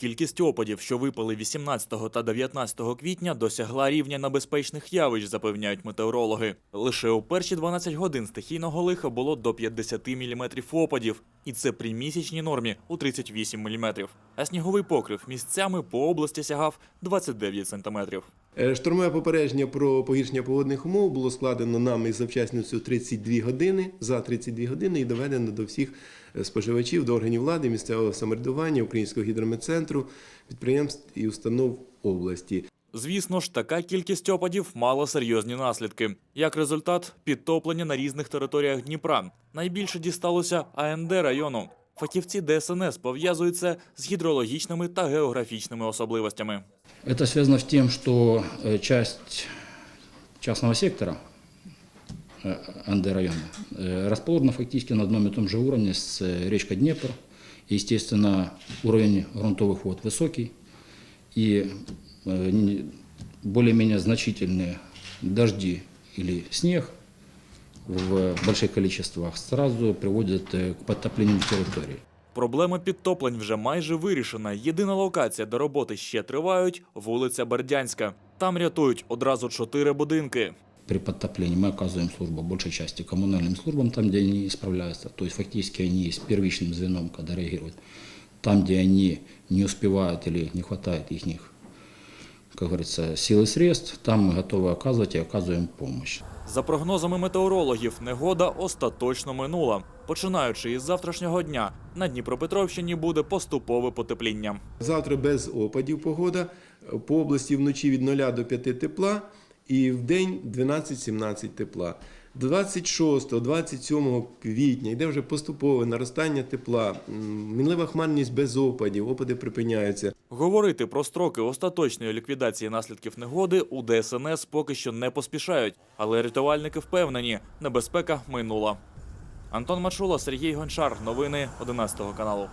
Кількість опадів, що випали 18 та 19 квітня, досягла рівня небезпечних явищ, запевняють метеорологи. Лише у перші 12 годин стихійного лиха було до 50 мм опадів, і це при місячній нормі у 38 мм. А сніговий покрив місцями по області сягав 29 сантиметрів. Е, Штормове попередження про погіршення погодних умов було складено нами із завчасністю 32 години за 32 години і доведено до всіх е, споживачів, до органів влади, місцевого самоврядування, Українського гідрометцентру, підприємств і установ області. Звісно ж, така кількість опадів мала серйозні наслідки. Як результат, підтоплення на різних територіях Дніпра. Найбільше дісталося АНД району Фахівці ДСНС пов'язують це з гідрологічними та географічними особливостями. Это связано с тем, что э, часть частного сектора э, НД района э, расположена фактически на одном и том же уровне с э, речкой Днепр. Естественно, уровень грунтовых вод высокий и э, не- более-менее значительные дожди или снег в больших количествах сразу приводят э, к подтоплению территории. Проблема підтоплень вже майже вирішена. Єдина локація, де роботи ще тривають вулиця Бердянська. Там рятують одразу чотири будинки. при подтоплении мы оказываем службу большей части коммунальным службам, там, где они справляются. То есть фактически они есть первичным звеном, когда реагируют. Там, где они не успевают или не хватает их, как говорится, сил и средств, там мы готовы оказывать и оказываем помощь. За прогнозами метеорологів, негода остаточно минула. Починаючи із завтрашнього дня, на Дніпропетровщині буде поступове потепління. Завтра без опадів погода. По області вночі від 0 до 5 тепла і в день 12-17 тепла. До 26-27 квітня йде вже поступове наростання тепла, мінлива хмарність без опадів, опади припиняються. Говорити про строки остаточної ліквідації наслідків негоди у ДСНС поки що не поспішають, але рятувальники впевнені, небезпека минула. Антон Мачула, Сергій Гончар. Новини 11 каналу.